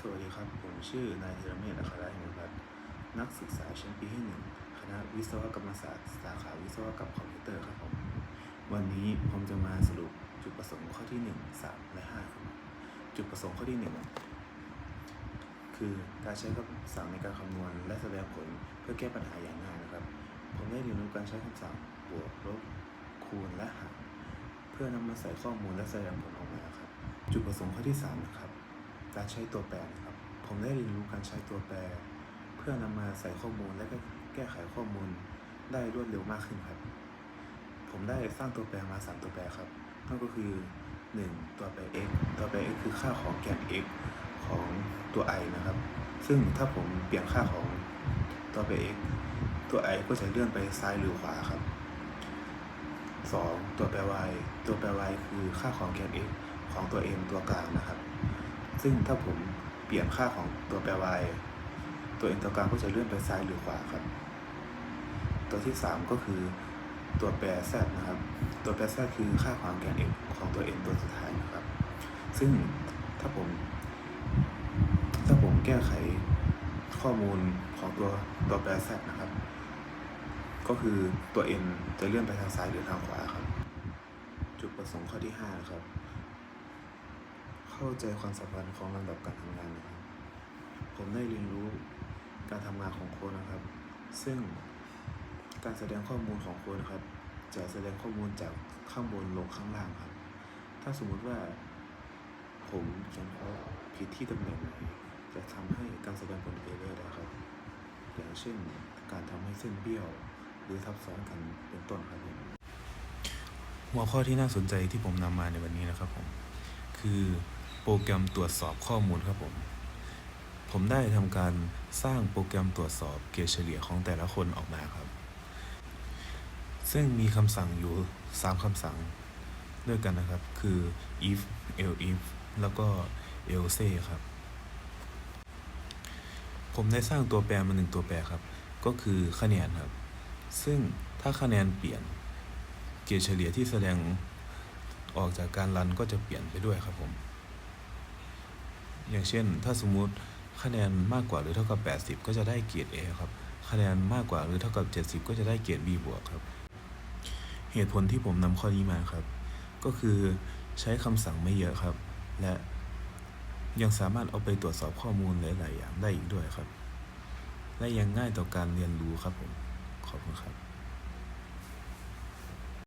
สวัสดีครับ ผมชื่อนายธีรเมธอัครหิมพัฒน์นักศึกษาชั้นปีที่หนึ่งคณะวิศวกรรมศาสตร์สาขาวิศวกรรมคอมพิวเตอร์ครับผมวันนี้ผมจะมาสรุปจุดประสงค์ข้อที่หนึ่งสามและห้าครับจุดประสงค์ข้อที่หนึ่งคือการใช้คำสั่งในการคำนวณและแสดงผลเพื่อแก้ปัญหาอย่างง่ายนะครับ ผมได้เรียนรู้การใช้คำสั่งบวกลบคูณและหารเพื่อนำมาใส่ข้อมูลและแสดงผลออกมาครับ จุดประสงค์ข้อที่สามนะครับ การใช้ตัวแปรนะครับ ผมได้เรียนรู้การใช้ตัวแปร เพื่อนำมาใส่ข้อมูลและก็แก้ไขข้อมูลได้รวดเร็วมากขึ้นครับ ผมได้สร้างตัวแปรมาสามตัวแปรครับ นั่นก็คือ 1 ตัวแปร x ตัวแปร x คือค่าของแกน x ของตัว i นะครับ ซึ่งถ้าผมเปลี่ยนค่าของตัวแปร x ตัว i ก็จะเลื่อนไปซ้ายหรือขวาครับ 2 ตัวแปร y ตัวแปร y คือค่าของแกน x ของตัว m ตัวกลางนะครับ ซึ่งถ้าผมเปลี่ยนค่าของตัวแปร y ตัว m ตัวกลางก็จะเลื่อนไปซ้ายหรือขวาครับ ตัวที่ 3 ก็คือตัวแปร z นะครับ ตัวแปร z คือค่าของแกน x ของตัว m ตัวสุดท้ายนะครับ ซึ่งถ้าผม ถ้าผมแก้ไขข้อมูลของตัวตัวแปร z นะครับ ก็คือตัว n จะเลื่อนไปทางซ้ายหรือทางขวาครับ จุดประสงค์ข้อที่5นะครับ เข้าใจความสัมพันธ์ของลำดับการทำงานนะครับ ผมได้เรียนรู้การทำงานของโค้ดนะครับ ซึ่งการแสดงข้อมูลของโค้ดนะครับ จะแสดงข้อมูลจากข้างบนลงข้างล่างครับ ถ้าสมมุติว่าผมเขียนโค้ดผิดที่ตำแหน่งไหนจะทำให้การแสดงผลเอเรอร์ได้ครับ อย่างเช่นการทำให้เส้นเบี้ยวหรือทับซ้อนกันเป็นต้นครับผมหัวข้อที่น่าสนใจที่ผมนำมาในวันนี้นะครับผมคือ โปรแกรมตรวจสอบข้อมูลครับผม ผมได้ทำการสร้างโปรแกรมตรวจสอบเกรดเฉลี่ยของแต่ละคนออกมาครับ ซึ่งมีคำสั่งอยู่ 3คำสั่งด้วยกันนะครับ คือ if elif แล้วก็ else ครับ ผมได้สร้างตัวแปรมาหนึ่งตัวแปรครับ ก็คือคะแนนครับ ซึ่งถ้าคะแนนเปลี่ยนเกรดเฉลี่ยที่แสดงออกจากการรันก็จะเปลี่ยนไปด้วยครับผม อย่างเช่น ถ้าสมมุติคะแนนมากกว่าหรือเท่ากับ 80 ก็จะได้เกรด A ครับ คะแนนมากกว่าหรือเท่ากับ 70 ก็จะได้เกรด B บวกครับ เหตุผลที่ผมนำข้อนี้มาครับ ก็คือใช้คำสั่งไม่เยอะครับ และยังสามารถเอาไปตรวจสอบข้อมูลหลาย ๆ อย่างได้อีกด้วยครับ และยังง่ายต่อการเรียนรู้ครับผม ขอบคุณครับ